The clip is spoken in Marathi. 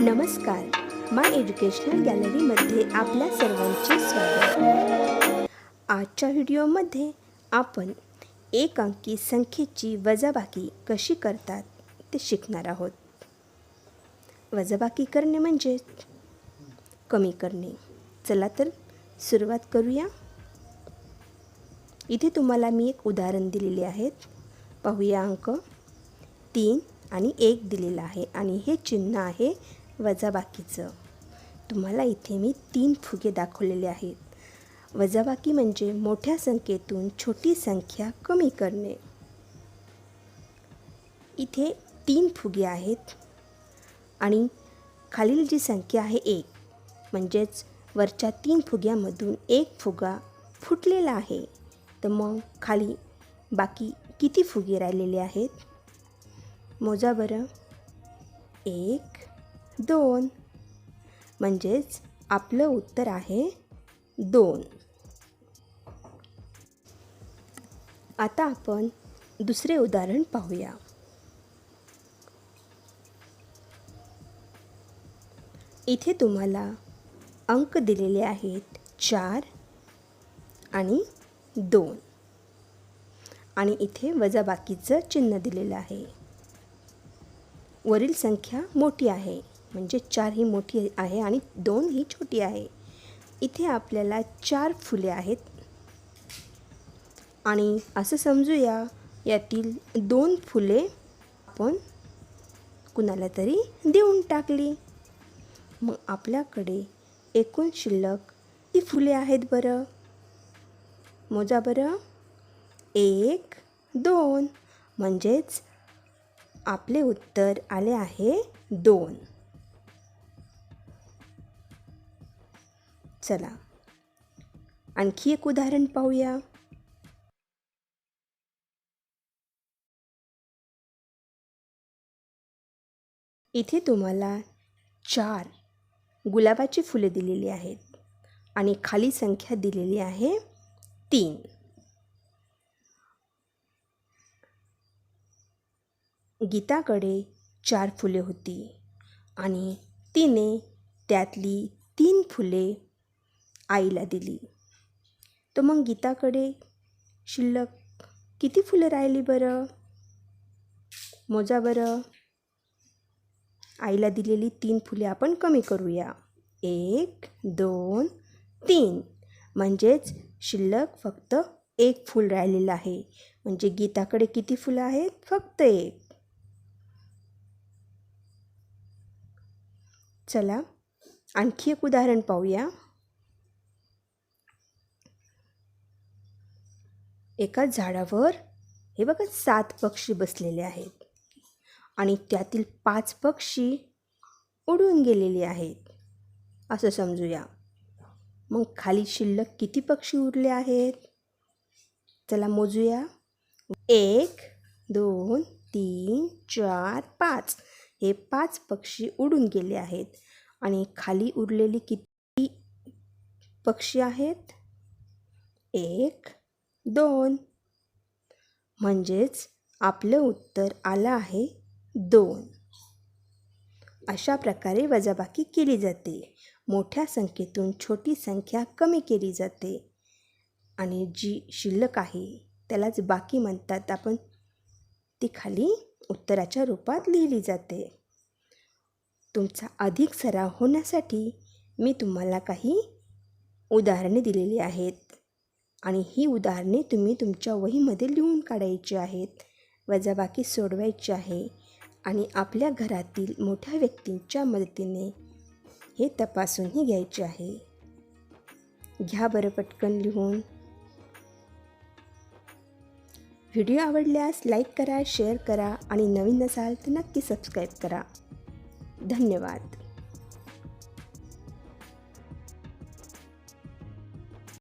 नमस्कार. माय एज्युकेशनल गॅलरीमध्ये आपल्या सर्वांचे स्वागत. आजच्या व्हिडिओमध्ये आपण एक अंकी संख्येची वजाबाकी कशी करतात ते शिकणार आहोत. वजाबाकी करणे म्हणजे कमी करणे. चला तर सुरुवात करूया. इथे तुम्हाला मी एक उदाहरण दिलेले आहेत. पाहूया अंक. तीन आणि एक दिलेला आहे आणि हे चिन्ह आहे वजाबाकीचं. तुम्हाला इथे मी तीन फुगे दाखवलेले आहेत. वजाबाकी म्हणजे मोठ्या संख्येतून छोटी संख्या कमी करणे. इथे तीन फुगे आहेत आणि खालील जी संख्या आहे एक म्हणजेच वरच्या तीन फुग्यामधून एक फुगा फुटलेला आहे. तर मग खाली बाकी किती फुगे राहिलेले आहेत? मोजा बरं. एक दोन. म्हणजेच आपलं उत्तर आहे दोन. आता आपण दुसरे उदाहरण पाहूया. इथे तुम्हाला अंक दिलेले आहेत चार आणि दोन. आणि इथे वजाबाकीचं चिन्ह दिलेलं आहे. वरील संख्या मोठी आहे. म्हणजे चार ही मोठी आहे आणि दोन ही छोटी आहे. इथे आपल्याला चार फुले आहेत. आणि असं समजूया यातील दोन फुले आपण कुणाला तरी देऊन टाकली. मग आपल्याकडे एकूण शिल्लक ती फुले आहेत बरं. मोजा बरं. एक दोन. म्हणजेच आपले उत्तर आले आहे दोन. चला. आणखी एक उदाहरण पाहूया. इथे तुम्हाला चार गुलाबाची फुले दिलेली आहेत आणि खाली संख्या दिलेली आहे तीन. गीताकडे चार फुले होती आणि तिने त्यातली तीन फुले आईला दिली. तर मग गीताकडे शिल्लक किती फुलं राहिली बरं? मोजा बरं. आईला दिलेली तीन फुले आपण कमी करूया. एक दोन तीन. म्हणजेच शिल्लक फक्त एक फूल राहिलेलं आहे. म्हणजे गीताकडे किती फुलं आहेत? फक्त एक. चला आणखी एक उदाहरण पाहूया. एका झाडावर हे बघा सात पक्षी बसलेले आहेत. आणि त्यातील पाच पक्षी उडून गेलेले आहेत. असं समजूया. मग खाली शिल्लक किती पक्षी उरले आहेत? चला मोजूया. एक दोन तीन चार पाच. हे पाच पक्षी उडून गेले आहेत. आणि खाली उरलेली किती पक्षी आहेत? एक दोन. म्हणजेच आपलं उत्तर आलं आहे दोन. अशा प्रकारे वजाबाकी केली जाते. मोठ्या संख्येतून छोटी संख्या कमी केली जाते. आणि जी शिल्लक आहे त्यालाच बाकी म्हणतात आपण ती खाली उत्तराच्या रूपात लिहिली जाते. तुमचा अधिक सराव होण्यासाठी मी तुम्हाला काही उदाहरणे दिलेली आहेत. आणि ही उदाहरणे तुम्ही तुमच्या वहीमध्ये लिहून काढायची आहेत वजाबाकी सोडवायची आहे आणि आपल्या घरातील मोठ्या व्यक्तींच्या मदतीने हे तपासूनही घ्यायचे आहे. घ्या बरं पटकन लिहून. व्हिडिओ आवडल्यास लाईक करा शेअर करा आणि नवीन असाल तर नक्की सबस्क्राईब करा. धन्यवाद.